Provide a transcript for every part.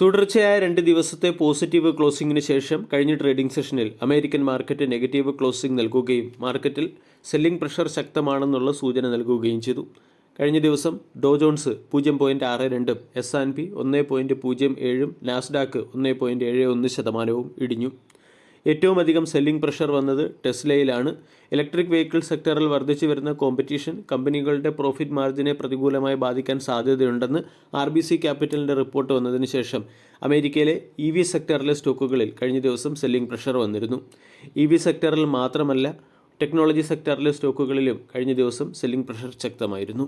തുടർച്ചയായ രണ്ട് ദിവസത്തെ പോസിറ്റീവ് ക്ലോസിംഗിന് ശേഷം കഴിഞ്ഞ ട്രേഡിംഗ് സെഷനിൽ അമേരിക്കൻ മാർക്കറ്റ് നെഗറ്റീവ് ക്ലോസിംഗ് നൽകുകയും മാർക്കറ്റിൽ സെല്ലിംഗ് പ്രഷർ ശക്തമാണെന്നുള്ള സൂചന നൽകുകയും ചെയ്തു. കഴിഞ്ഞ ദിവസം ഡോ ജോൺസ് പൂജ്യം പോയിന്റ് ആറ് രണ്ടും എസ് ആൻഡ് പി ഒന്ന് പോയിന്റ് പൂജ്യം ഏഴും നാസ്ഡാക്ക് ഒന്ന് പോയിന്റ് ഏഴ് ഒന്ന് ശതമാനവും ഇടിഞ്ഞു. ഏറ്റവും അധികം സെല്ലിംഗ് പ്രഷർ വന്നത് ടെസ്ലയിലാണ്. ഇലക്ട്രിക് വെഹിക്കിൾ സെക്ടറിൽ വർദ്ധിച്ചു വരുന്ന കോമ്പറ്റീഷൻ കമ്പനികളുടെ പ്രോഫിറ്റ് മാർജിനെ പ്രതികൂലമായി ബാധിക്കാൻ സാധ്യതയുണ്ടെന്ന് ആർ ബി സി ക്യാപിറ്റലിന്റെ റിപ്പോർട്ട് വന്നതിന് ശേഷം അമേരിക്കയിലെ ഇ വി സെക്ടറിലെ സ്റ്റോക്കുകളിൽ കഴിഞ്ഞ ദിവസം സെല്ലിംഗ് പ്രഷർ വന്നിരുന്നു. ഇ വി സെക്ടറിൽ മാത്രമല്ല ടെക്നോളജി സെക്ടറിലെ സ്റ്റോക്കുകളിലും കഴിഞ്ഞ ദിവസം സെല്ലിംഗ് പ്രഷർ ശക്തമായിരുന്നു.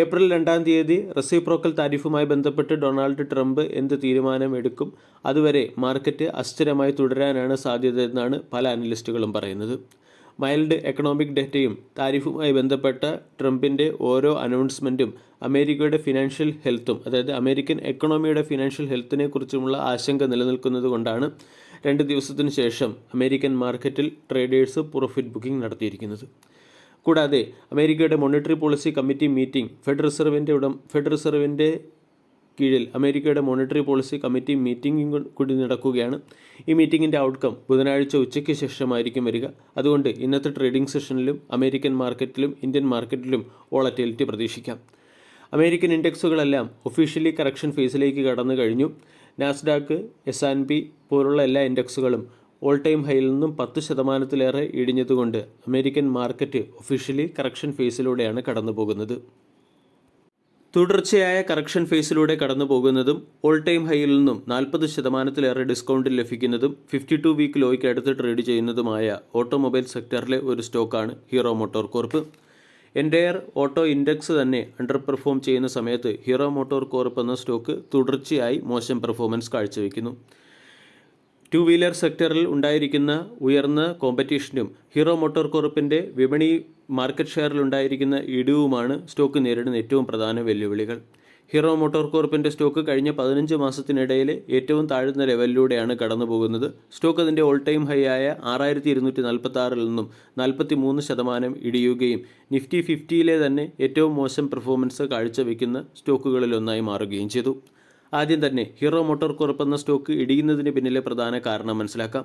ഏപ്രിൽ രണ്ടാം തീയതി റെസിപ്രോക്കൽ താരിഫുമായി ബന്ധപ്പെട്ട് ഡൊണാൾഡ് ട്രംപ് എന്ത് തീരുമാനം എടുക്കും അതുവരെ മാർക്കറ്റ് അസ്ഥിരമായി തുടരാനാണ് സാധ്യതയെന്നാണ് പല അനലിസ്റ്റുകളും പറയുന്നത്. മൈൽഡ് എക്കണോമിക് ഡേറ്റയും താരിഫുമായി ബന്ധപ്പെട്ട ട്രംപിന്റെ ഓരോ അനൗൺസ്മെന്റും അമേരിക്കയുടെ ഫിനാൻഷ്യൽ ഹെൽത്തും അതായത് അമേരിക്കൻ എക്കണോമിയുടെ ഫിനാൻഷ്യൽ ഹെൽത്തിനെ കുറിച്ചുമുള്ള ആശങ്ക നിലനിൽക്കുന്നത് കൊണ്ടാണ് രണ്ട് ദിവസത്തിന് ശേഷം അമേരിക്കൻ മാർക്കറ്റിൽ ട്രേഡേഴ്സ് പ്രോഫിറ്റ് ബുക്കിംഗ് നടത്തിയിരിക്കുന്നത്. കൂടാതെ അമേരിക്കയുടെ monetary policy committee meeting Fed റിസർവിന്റെ ഉടം ഫെഡ് റിസർവിന്റെ കീഴിൽ അമേരിക്കയുടെ മോണിറ്ററി പോളിസി കമ്മിറ്റി മീറ്റിംഗ് കൂടി നടക്കുകയാണ്. ഈ മീറ്റിംഗിന്റെ ഔട്ട്കം ബുധനാഴ്ച ഉച്ചയ്ക്ക് ശേഷമായിരിക്കും വരിക. അതുകൊണ്ട് ഇന്നത്തെ ട്രേഡിംഗ് സെഷനിലും അമേരിക്കൻ മാർക്കറ്റിലും ഇന്ത്യൻ മാർക്കറ്റിലും വോളറ്റിലിറ്റി പ്രതീക്ഷിക്കാം. അമേരിക്കൻ ഇൻഡെക്സുകളെല്ലാം ഒഫീഷ്യലി കറക്ഷൻ ഫേസിലേക്ക് കടന്നു കഴിഞ്ഞു. നാസ്ഡാക്ക് എസ് ആൻഡ് പി പോലുള്ള എല്ലാ ഇൻഡെക്സുകളും ഓൾ ടൈം ഹൈയിൽ നിന്നും പത്ത് ശതമാനത്തിലേറെ ഇടിഞ്ഞതുകൊണ്ട് അമേരിക്കൻ മാർക്കറ്റ് ഒഫീഷ്യലി കറക്ഷൻ ഫേസിലൂടെയാണ് കടന്നുപോകുന്നത്. തുടർച്ചയായ കറക്ഷൻ ഫേസിലൂടെ കടന്നു പോകുന്നതും ഓൾ ടൈം ഹൈയിൽ നിന്നും നാൽപ്പത് ശതമാനത്തിലേറെ ഡിസ്കൗണ്ടിൽ ലഭിക്കുന്നതും ഫിഫ്റ്റി ടു വീക്ക് ലോയ്ക്ക് അടുത്ത് ട്രേഡ് ചെയ്യുന്നതുമായ ഓട്ടോമൊബൈൽ സെക്ടറിലെ ഒരു സ്റ്റോക്കാണ് Hero motor corp. Entire auto index തന്നെ അണ്ടർ പെർഫോം ചെയ്യുന്ന സമയത്ത് ഹീറോ മോട്ടോർ കോർപ്പ് എന്ന സ്റ്റോക്ക് തുടർച്ചയായി മോശം പെർഫോമൻസ് കാഴ്ചവെക്കുന്നു. ടു വീലർ സെക്ടറിൽ ഉണ്ടായിരിക്കുന്ന ഉയർന്ന കോമ്പറ്റീഷനും ഹീറോ മോട്ടോർ കോർപ്പിന്റെ വിപണി മാർക്കറ്റ് ഷെയറിൽ ഉണ്ടായിരിക്കുന്ന ഇടിവുമാണ് സ്റ്റോക്ക് നേരിടുന്ന ഏറ്റവും പ്രധാന വെല്ലുവിളികൾ. ഹീറോ മോട്ടോർ കോർപ്പിന്റെ സ്റ്റോക്ക് കഴിഞ്ഞ പതിനഞ്ച് മാസത്തിനിടയിൽ ഏറ്റവും താഴ്ന്ന ലെവലിലൂടെയാണ് കടന്നു പോകുന്നത് സ്റ്റോക്ക് അതിന്റെ ഓൾ ടൈം ഹൈ ആയ ആറായിരത്തി ഇരുന്നൂറ്റി നാൽപ്പത്തി ആറിൽ നിന്നും നാൽപ്പത്തി മൂന്ന് ശതമാനം ഇടിയുകയും നിഫ്റ്റി ഫിഫ്റ്റിയിലെ തന്നെ ഏറ്റവും മോശം പെർഫോമൻസ് കാഴ്ചവെക്കുന്ന സ്റ്റോക്കുകളിലൊന്നായി മാറുകയും ചെയ്തു. ആദ്യം തന്നെ ഹീറോ മോട്ടോർ കോർപ്പ് എന്ന സ്റ്റോക്ക് ഇടിയുന്നതിന് പിന്നിലെ പ്രധാന കാരണം മനസ്സിലാക്കാം.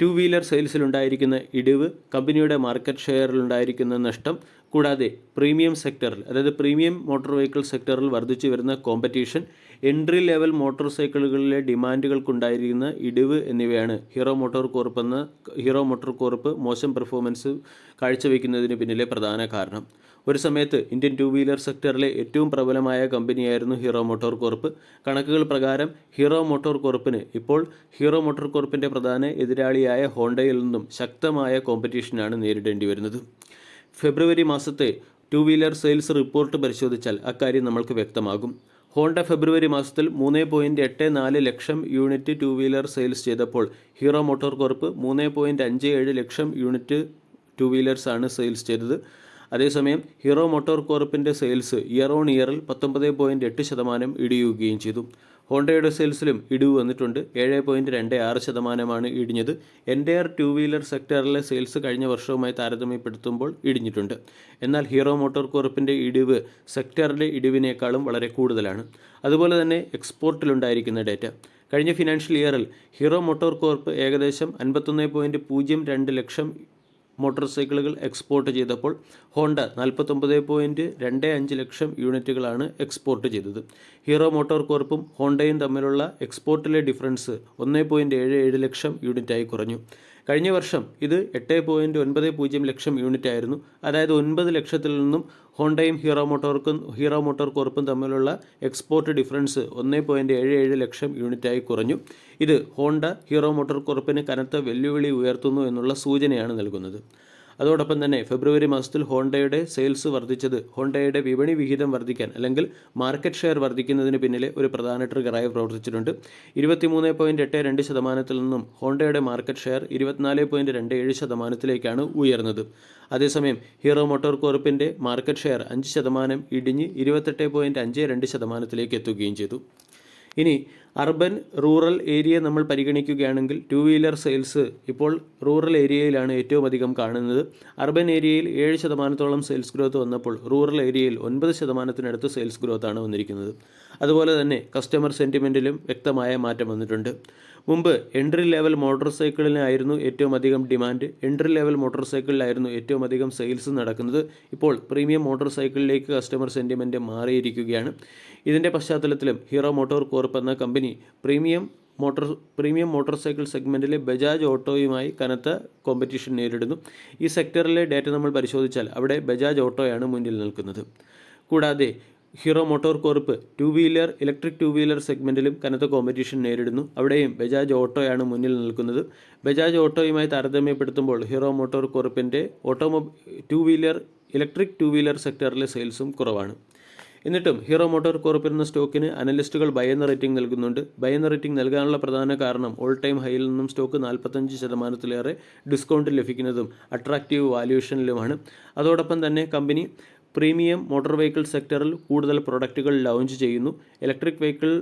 ടു വീലർ സെയിൽസിലുണ്ടായിരിക്കുന്ന ഇടിവ് കമ്പനിയുടെ മാർക്കറ്റ് ഷെയറിലുണ്ടായിരിക്കുന്ന നഷ്ടം കൂടാതെ പ്രീമിയം സെക്ടറിൽ അതായത് പ്രീമിയം മോട്ടോർ വെഹിക്കിൾ സെക്ടറിൽ വർദ്ധിച്ചു വരുന്ന കോമ്പറ്റീഷൻ എൻട്രി ലെവൽ മോട്ടോർ സൈക്കിളുകളിലെ ഡിമാൻഡുകൾക്കുണ്ടായിരിക്കുന്ന ഇടിവ് എന്നിവയാണ് ഹീറോ മോട്ടോർ കോർപ്പ് എന്ന ഹീറോ മോട്ടോർ കോർപ്പ് മോശം പെർഫോമൻസ് കാഴ്ചവെക്കുന്നതിന് പിന്നിലെ പ്രധാന കാരണം. ഒരു സമയത്ത് ഇന്ത്യൻ ടു വീലർ സെക്ടറിലെ ഏറ്റവും പ്രബലമായ കമ്പനിയായിരുന്നു ഹീറോ മോട്ടോർ കോർപ്പ്. കണക്കുകൾ പ്രകാരം ഹീറോ മോട്ടോർ കോർപ്പിന് ഇപ്പോൾ ഹീറോ മോട്ടോർ കോർപ്പിന്റെ പ്രധാന എതിരാളിയായ ഹോണ്ടയിൽ നിന്നും ശക്തമായ കോമ്പറ്റീഷനാണ് നേരിടേണ്ടി വരുന്നത്. ഫെബ്രുവരി മാസത്തെ ടു വീലർ സെയിൽസ് റിപ്പോർട്ട് പരിശോധിച്ചാൽ അക്കാര്യം നമ്മൾക്ക് വ്യക്തമാകും. ഹോണ്ട ഫെബ്രുവരി മാസത്തിൽ മൂന്ന് പോയിന്റ് എട്ട് നാല് ലക്ഷം യൂണിറ്റ് ടു വീലർ സെയിൽസ് ചെയ്തപ്പോൾ ഹീറോ മോട്ടോർ കോർപ്പ് മൂന്ന് പോയിന്റ് അഞ്ച് ഏഴ് ലക്ഷം യൂണിറ്റ് ടു വീലേഴ്സാണ് സെയിൽസ് ചെയ്തത്. അതേസമയം ഹീറോ മോട്ടോർ കോർപ്പിന്റെ സെയിൽസ് ഇയർ ഓൺ ഇയറിൽ പത്തൊമ്പത് പോയിന്റ് എട്ട് ശതമാനം ഇടിയുകയും ചെയ്തു. ഹോണ്ടയുടെ സെയിൽസിലും ഇടിവ് വന്നിട്ടുണ്ട്. ഏഴ് പോയിന്റ് രണ്ട് ആറ് ശതമാനമാണ് ഇടിഞ്ഞത്. എൻഡയർ ടു വീലർ സെക്ടറിലെ സെയിൽസ് കഴിഞ്ഞ വർഷവുമായി താരതമ്യപ്പെടുത്തുമ്പോൾ ഇടിഞ്ഞിട്ടുണ്ട്. എന്നാൽ ഹീറോ മോട്ടോർ കോർപ്പിന്റെ ഇടിവ് സെക്ടറിലെ ഇടിവിനേക്കാളും വളരെ കൂടുതലാണ്. അതുപോലെ തന്നെ എക്സ്പോർട്ടിലുണ്ടായിരിക്കുന്ന ഡേറ്റ. കഴിഞ്ഞ ഫിനാൻഷ്യൽ ഇയറിൽ ഹീറോ മോട്ടോർ കോർപ്പ് ഏകദേശം അൻപത്തൊന്ന് പോയിന്റ് പൂജ്യം രണ്ട് ലക്ഷം മോട്ടോർ സൈക്കിളുകൾ എക്സ്പോർട്ട് ചെയ്തപ്പോൾ ഹോണ്ട നാൽപ്പത്തൊമ്പത് പോയിന്റ് രണ്ട് അഞ്ച് ലക്ഷം യൂണിറ്റുകളാണ് എക്സ്പോർട്ട് ചെയ്തത്. ഹീറോ മോട്ടോർ കോർപ്പും ഹോണ്ടയും തമ്മിലുള്ള എക്സ്പോർട്ടിലെ ഡിഫറൻസ് ഒന്ന് പോയിന്റ് ഏഴ് ഏഴ് ലക്ഷം യൂണിറ്റായി കുറഞ്ഞു. കഴിഞ്ഞ വർഷം ഇത് എട്ട് പോയിന്റ് ഒൻപത് പൂജ്യം ലക്ഷം യൂണിറ്റ് ആയിരുന്നു. അതായത് ഒൻപത് ലക്ഷത്തിൽ നിന്നും ഹോണ്ടയും ഹീറോ മോട്ടോർക്കും ഹീറോ മോട്ടോർ കോർപ്പും തമ്മിലുള്ള എക്സ്പോർട്ട് ഡിഫറൻസ് ഒന്ന് പോയിന്റ് ഏഴ് ഏഴ് ലക്ഷം യൂണിറ്റായി കുറഞ്ഞു. ഇത് ഹോണ്ട ഹീറോ മോട്ടോർ കോർപ്പിന് കനത്ത വെല്ലുവിളി ഉയർത്തുന്നു എന്നുള്ള സൂചനയാണ് നൽകുന്നത്. അതോടൊപ്പം തന്നെ ഫെബ്രുവരി മാസത്തിൽ ഹോണ്ടയുടെ സെയിൽസ് വർദ്ധിച്ചത് ഹോണ്ടയുടെ വിപണി വിഹിതം വർദ്ധിക്കാൻ അല്ലെങ്കിൽ മാർക്കറ്റ് ഷെയർ വർദ്ധിക്കുന്നതിന് പിന്നിലെ ഒരു പ്രധാന ട്രിഗറായി പ്രവർത്തിച്ചിട്ടുണ്ട്. ഇരുപത്തിമൂന്ന് പോയിന്റ് എട്ട് രണ്ട് ശതമാനത്തിൽ നിന്നും ഹോണ്ടയുടെ മാർക്കറ്റ് ഷെയർ ഇരുപത്തിനാല് പോയിന്റ് രണ്ട് ഏഴ് ശതമാനത്തിലേക്കാണ് ഉയർന്നത്. അതേസമയം ഹീറോ മോട്ടോർ കോർപ്പിന്റെ മാർക്കറ്റ് ഷെയർ അഞ്ച് ശതമാനം ഇടിഞ്ഞ് ഇരുപത്തെട്ട് പോയിന്റ് അഞ്ച് രണ്ട് ശതമാനത്തിലേക്ക് എത്തുകയും ചെയ്തു. ഇനി അർബൻ റൂറൽ ഏരിയ നമ്മൾ പരിഗണിക്കുകയാണെങ്കിൽ ടു വീലർ സെയിൽസ് ഇപ്പോൾ റൂറൽ ഏരിയയിലാണ് ഏറ്റവും അധികം കാണുന്നത്. അർബൻ ഏരിയയിൽ ഏഴ് ശതമാനത്തോളം സെയിൽസ് ഗ്രോത്ത് വന്നപ്പോൾ റൂറൽ ഏരിയയിൽ ഒൻപത് ശതമാനത്തിനടുത്ത് സെയിൽസ് ഗ്രോത്താണ് വന്നിരിക്കുന്നത്. അതുപോലെ തന്നെ കസ്റ്റമർ സെന്റിമെന്റിലും വ്യക്തമായ മാറ്റം വന്നിട്ടുണ്ട്. മുമ്പ് എൻട്രി ലെവൽ മോട്ടോർ സൈക്കിളിനായിരുന്നു ഏറ്റവും അധികം ഡിമാൻഡ് എൻട്രി ലെവൽ മോട്ടോർ സൈക്കിളിലായിരുന്നു ഏറ്റവും അധികം സെയിൽസ് നടക്കുന്നത്. ഇപ്പോൾ പ്രീമിയം മോട്ടോർ സൈക്കിളിലേക്ക് കസ്റ്റമർ സെന്റിമെന്റ് മാറിയിരിക്കുകയാണ്. ഇതിന്റെ പശ്ചാത്തലത്തിലും ഹീറോ മോട്ടോർ കോർപ്പ് എന്ന company premium motor premium motorcycle സെഗ്മെന്റിലെ Bajaj ഓട്ടോയുമായി കനത്ത കോമ്പറ്റീഷൻ നേരിടുന്നു. ഈ സെക്ടറിലെ ഡാറ്റ നമ്മൾ പരിശോധിച്ചാൽ അവിടെ ബജാജ് ഓട്ടോയാണ് മുന്നിൽ നിൽക്കുന്നത്. കൂടാതെ Hero MotoCorp two wheeler electric two wheeler സെഗ്മെന്റിലും കനത്ത കോമ്പറ്റീഷൻ നേരിടുന്നു. അവിടെയും ബജാജ് ഓട്ടോയാണ് മുന്നിൽ നിൽക്കുന്നത്. ബജാജ് ഓട്ടോയുമായി താരതമ്യപ്പെടുത്തുമ്പോൾ hero motor കോർപ്പിന്റെ automobile two wheeler electric two wheeler സെക്ടറിലെ സെയിൽസും കുറവാണ്. എന്നിട്ടും ഹീറോ മോട്ടോർ കോർപ്പ് എന്ന സ്റ്റോക്കിന് അനലിസ്റ്റുകൾ ബൈ എന്ന റേറ്റിംഗ് നൽകുന്നുണ്ട്. ബൈ എന്ന റേറ്റിംഗ് നൽകാനുള്ള പ്രധാന കാരണം ഓൾ ടൈം ഹൈയിൽ നിന്നും സ്റ്റോക്ക് നാൽപ്പത്തഞ്ച് ശതമാനത്തിലേറെ ഡിസ്കൗണ്ട് ലഭിക്കുന്നതും അട്രാക്റ്റീവ് വാല്യൂഷനിലുമാണ് അതോടൊപ്പം തന്നെ കമ്പനി പ്രീമിയം മോട്ടോർ വെഹിക്കിൾ സെക്ടറിൽ കൂടുതൽ പ്രൊഡക്റ്റുകൾ ലോഞ്ച് ചെയ്യുന്നു. Electric vehicle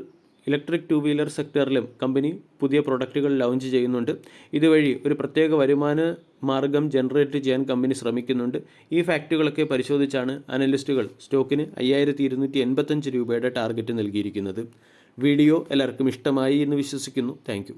electric two wheeler സെക്ടറിലും company പുതിയ പ്രൊഡക്റ്റുകൾ ലോഞ്ച് ചെയ്യുന്നുണ്ട്. ഇതുവഴി ഒരു പ്രത്യേക വരുമാന മാർഗം ജനറേറ്റ് ചെയ്യാൻ കമ്പനി ശ്രമിക്കുന്നുണ്ട്. ഈ ഫാക്റ്റുകളൊക്കെ പരിശോധിച്ചാണ് അനലിസ്റ്റുകൾ സ്റ്റോക്കിന് അയ്യായിരത്തി ഇരുന്നൂറ്റി എൺപത്തഞ്ച് രൂപയുടെ ടാർഗറ്റ് നൽകിയിരിക്കുന്നത്. വീഡിയോ എല്ലാവർക്കും ഇഷ്ടമായി എന്ന് വിശ്വസിക്കുന്നു. താങ്ക്